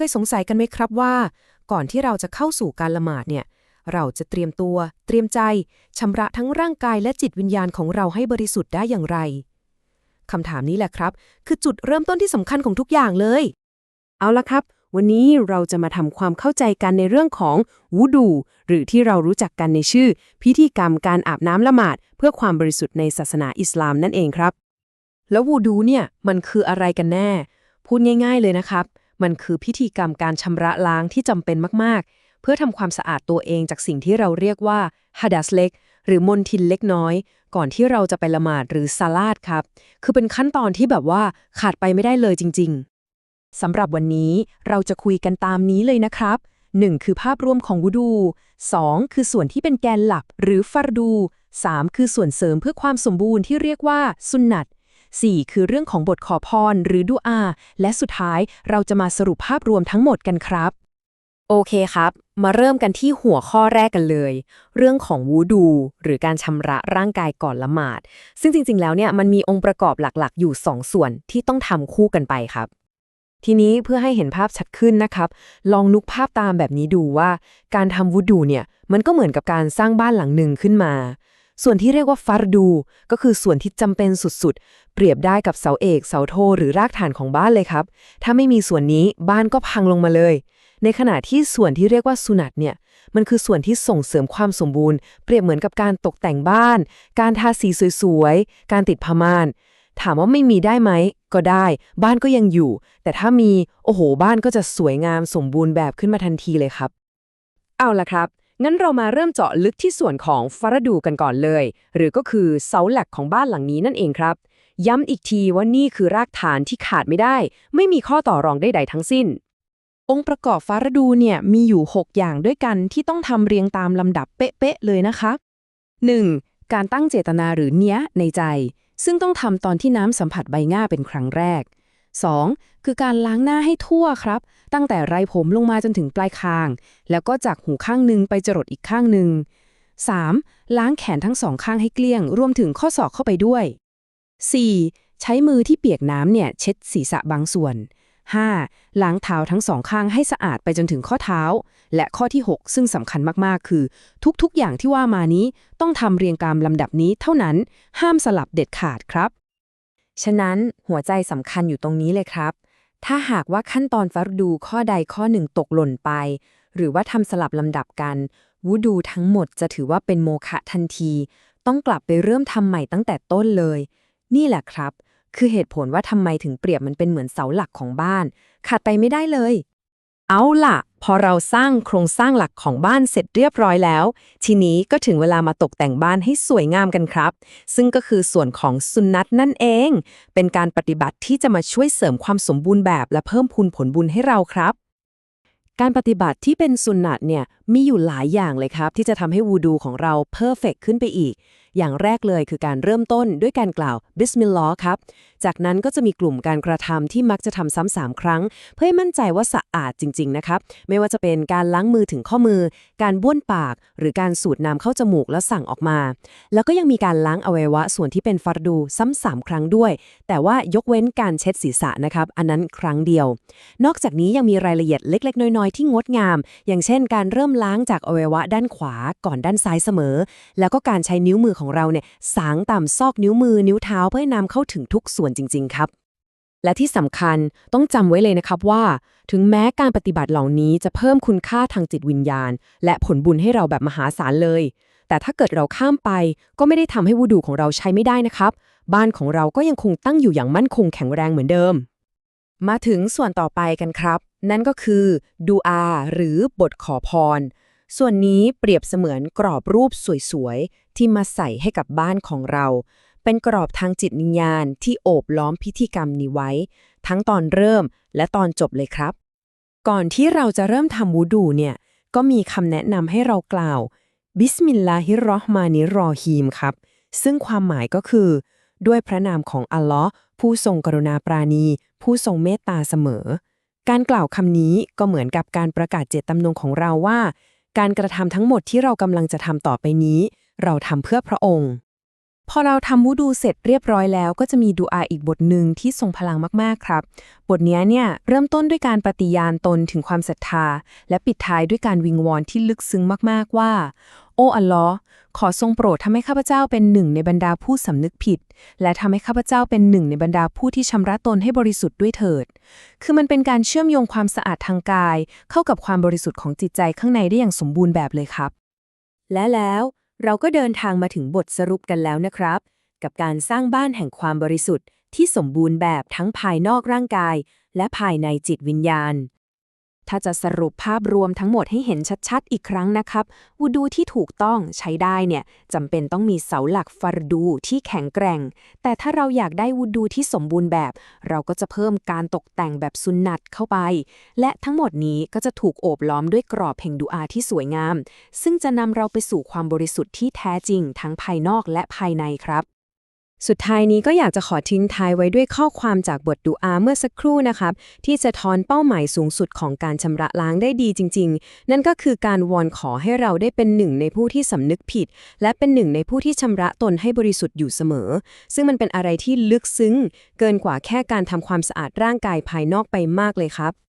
เคยสงสัยกันไหมครับว่า ก่อนที่เราจะเข้าสู่การละหมาดเนี่ย เราจะเตรียมตัว เตรียมใจชำระทั้งร่างกายและจิตวิญญาณของเราให้บริสุทธิ์ได้อย่างไรคำถามนี้แหละครับ คือจุดเริ่มต้นที่สำคัญของทุกอย่างเลย เอาละครับ วันนี้เราจะมาทำความเข้าใจกันในเรื่องของวูดู หรือที่เรารู้จักกันในชื่อ พิธีกรรมการอาบน้ำละหมาด เพื่อความบริสุทธิ์ในศาสนาอิสลามนั่นเองครับ แล้ววูดูเนี่ยมันคืออะไรกันแน่ พูดง่าย ๆเลยนะครับ มันคือพิธีกรรมการชำระล้างที่จำเป็นมากๆ เพื่อทำความสะอาดตัวเองจากสิ่งที่เราเรียกว่าฮัดัสเล็ก หรือมนทินเล็กน้อย ก่อนที่เราจะไปละหมาดหรือซาลาดครับ คือเป็นขั้นตอนที่แบบว่าขาดไปไม่ได้เลยจริง ๆสำหรับวันนี้เราจะคุยกันตามนี้เลยนะครับ 1. คือภาพรวมของวูดู 2. คือส่วนที่เป็นแกนหลักหรือฟัรดู 3. คือส่วนเสริมเพื่อความสมบูรณ์ที่เรียกว่าสุนนัต 4. คือเรื่องของบทขอพรหรือดูอา และสุดท้ายเราจะมาสรุปภาพรวมทั้งหมดกันครับ โอเคครับ มาเริ่มกันที่หัวข้อแรกกันเลย เรื่องของวูดู หรือการชำระร่างกายก่อนละหมาด ซึ่งจริง ๆ แล้วเนี่ยมันมีองค์ประกอบหลักๆ อยู่ 2 ส่วนที่ต้องทำคู่กันไปครับทีนี้เพื่อให้เห็นภาพชัดขึ้นนะครับ ลองนึกภาพตามแบบนี้ดูว่า การทำวูดูเนี่ย มันก็เหมือนกับการสร้างบ้านหลังหนึ่งขึ้นมา ส่วนที่เรียกว่าฟารดู ก็คือส่วนที่จำเป็นสุดๆ เปรียบได้กับเสาเอกเสาโทหรือรากฐานของบ้านเลยครับ ถ้าไม่มีส่วนนี้บ้านก็พังลงมาเลย ในขณะที่ส่วนที่เรียกว่าสุนัตเนี่ยมันคือส่วนที่ส่งเสริมความสมบูรณ์ เปรียบเหมือนกับการตกแต่งบ้าน การทาสีสวยๆ การติดผ้าม่าน ถามว่าไม่มีได้ไหม ก็ได้ บ้านก็ยังอยู่ แต่ถ้ามี โอ้โห บ้านก็จะสวยงามสมบูรณ์แบบขึ้นมาทันทีเลยครับ เอาล่ะครับ งั้นเรามาเริ่มเจาะลึกที่ส่วนของฟารดูกันก่อนเลย หรือก็คือเสาหลักของบ้านหลังนี้นั่นเองครับ ย้ำอีกทีว่านี่คือรากฐานที่ขาดไม่ได้ ไม่มีข้อต่อรองใดๆทั้งสิ้น องค์ประกอบฟารดูเนี่ยมีอยู่ 6 อย่างด้วยกันที่ต้องทำเรียงตามลำดับเป๊ะๆเลยนะคะ 1. การตั้งเจตนาหรือเนี้ยในใจ ซึ่งต้องทำตอนที่น้ำสัมผัสใบหน้าเป็นครั้งแรก 2. คือการล้างหน้าให้ทั่วครับ ตั้งแต่ไรผมลงมาจนถึงปลายคาง แล้วก็จากหูข้างหนึ่งไปจรดอีกข้างหนึ่ง 3. ล้างแขนทั้งสองข้างให้เกลี้ยง รวมถึงข้อศอกเข้าไปด้วย 4. ใช้มือที่เปียกน้ำเนี่ยเช็ดศีรษะบางส่วน 5. ล้างเท้าทั้งสองข้างให้สะอาดไปจนถึงข้อเท้า และข้อที่ 6 ซึ่งสำคัญมากๆ คือ ทุกๆ อย่างที่ว่ามานี้ต้องทำเรียงตามลำดับนี้เท่านั้น ห้ามสลับเด็ดขาดครับ ฉะนั้นหัวใจสำคัญอยู่ตรงนี้เลยครับ ถ้าหากว่าขั้นตอนฟัรดูข้อใดข้อหนึ่งตกหล่นไป หรือว่าทำสลับลำดับกัน วูดูทั้งหมดจะถือว่าเป็นโมฆะทันที ต้องกลับไปเริ่มทำใหม่ตั้งแต่ต้นเลย นี่แหละครับ คือเหตุผลว่าทำไมถึงเปรียบมันเป็นเหมือนเสาหลักของบ้าน ขาดไปไม่ได้เลย เอาล่ะ พอเราสร้างโครงสร้างหลักของบ้านเสร็จเรียบร้อยแล้ว ทีนี้ก็ถึงเวลามาตกแต่งบ้านให้สวยงามกันครับ ซึ่งก็คือส่วนของสุนนัตนั่นเอง เป็นการปฏิบัติที่จะมาช่วยเสริมความสมบูรณ์แบบ และเพิ่มพูนผลบุญให้เราครับ การปฏิบัติที่เป็นสุนนัตเนี่ย มีอยู่หลายอย่างเลยครับ ที่จะทำให้วูดูของเราเพอร์เฟกขึ้นไปอีก อย่างแรกเลยคือการเริ่มต้นด้วยการกล่าวบิสมิลลาห์ครับ จากนั้นก็จะมีกลุ่มการกระทำที่มักจะทำซ้ำสามครั้ง เพื่อให้มั่นใจว่าสะอาดจริง ๆ นะครับ ไม่ว่าจะเป็นการล้างมือถึงข้อมือ การบ้วนปาก หรือการสูดน้ำเข้าจมูกแล้วสั่งออกมา แล้วก็ยังมีการล้างอวัยวะส่วนที่เป็นฟัรดูซ้ำสามครั้งด้วย แต่ว่ายกเว้นการเช็ดศีรษะนะครับ อันนั้นครั้งเดียว นอกจากนี้ยังมีรายละเอียดเล็ก ๆ น้อยๆที่งดงาม อย่างเช่น การเริ่มล้างจากอวัยวะด้านขวาก่อนด้านซ้ายเสมอ แล้วก็การใช้นิ้วมือของเราเนี่ยสางตามซอกนิ้วมือนิ้วเท้าเพื่อให้นำเข้าถึงทุกส่วนจริง ๆ ครับ และที่สำคัญต้องจำไว้เลยนะครับว่า ถึงแม้การปฏิบัติเหล่านี้จะเพิ่มคุณค่าทางจิตวิญญาณ และผลบุญให้เราแบบมหาศาลเลย แต่ถ้าเกิดเราข้ามไป ก็ไม่ได้ทำให้วูดูของเราใช้ไม่ได้นะครับ บ้านของเราก็ยังคงตั้งอยู่อย่างมั่นคงแข็งแรงเหมือนเดิม มาถึงส่วนต่อไปกันครับ นั่นก็คือดูอาหรือบทขอพร ส่วนนี้เปรียบเสมือนกรอบรูปสวยๆ ที่มาใส่ให้กับบ้านของเรา เป็นกรอบทางจิตวิญญาณที่โอบล้อมพิธีกรรมนี้ไว้ ทั้งตอนเริ่มและตอนจบเลยครับ ก่อนที่เราจะเริ่มทำวูดูเนี่ย ก็มีคำแนะนำให้เรากล่าว บิสมิลลาฮิรราะห์มานิรรอฮีมครับ ซึ่งความหมายก็คือ ด้วยพระนามของอัลลอฮ์ผู้ทรงกรุณาปราณี ผู้ทรงเมตตาเสมอ การกล่าวคำนี้ก็เหมือนกับการประกาศเจตจำนงของเราว่า การกระทำทั้งหมดที่เรากำลังจะทำต่อไปนี้ เราทำเพื่อพระองค์ พอเราทำวูดูเสร็จเรียบร้อยแล้ว ก็จะมีดูอาอีกบทหนึ่งที่ทรงพลังมากๆครับ บทนี้เนี่ยเริ่มต้นด้วยการปฏิญาณตนถึงความศรัทธา และปิดท้ายด้วยการวิงวอนที่ลึกซึ้งมากๆว่า โอ้อัลลอฮ์ขอทรงโปรดทำให้ข้าพเจ้าเป็นหนึ่งในบรรดาผู้สำนึกผิด และทำให้ข้าพเจ้าเป็นหนึ่งในบรรดาผู้ที่ชำระตนให้บริสุทธิ์ด้วยเถิด คือมันเป็นการเชื่อมโยงความสะอาดทางกาย เข้ากับความบริสุทธิ์ของจิตใจข้างในได้อย่างสมบูรณ์แบบเลยครับ และแล้วเราก็เดินทางมาถึงบทสรุปกันแล้วนะครับ กับการสร้างบ้านแห่งความบริสุทธิ์ที่สมบูรณ์แบบทั้งภายนอกร่างกาย และภายในจิตวิญญาณ ถ้าจะสรุปภาพรวมทั้งหมดให้เห็นชัดๆ อีกครั้งนะครับ วูดูที่ถูกต้องใช้ได้เนี่ยจำเป็นต้องมีเสาหลักฟารดูที่แข็งแกร่ง แต่ถ้าเราอยากได้วูดูที่สมบูรณ์แบบ เราก็จะเพิ่มการตกแต่งแบบสุนนัตเข้าไป และทั้งหมดนี้ก็จะถูกโอบล้อมด้วยกรอบแห่งดูอาที่สวยงาม ซึ่งจะนำเราไปสู่ความบริสุทธิ์ที่แท้จริงทั้งภายนอกและภายในครับ สุดท้ายนี้ก็อยากจะขอทิ้งท้ายไว้ด้วยข้อความจากบทดูอาเมื่อสักครู่นะครับ ที่จะทอนเป้าหมายสูงสุดของการชำระล้างได้ดีจริง ๆ นั่นก็คือการวอนขอให้เราได้เป็นหนึ่งในผู้ที่สำนึกผิด และเป็นหนึ่งในผู้ที่ชำระตนให้บริสุทธิ์อยู่เสมอ ซึ่งมันเป็นอะไรที่ลึกซึ้ง เกินกว่าแค่การทำความสะอาดร่างกายภายนอกไปมากเลยครับ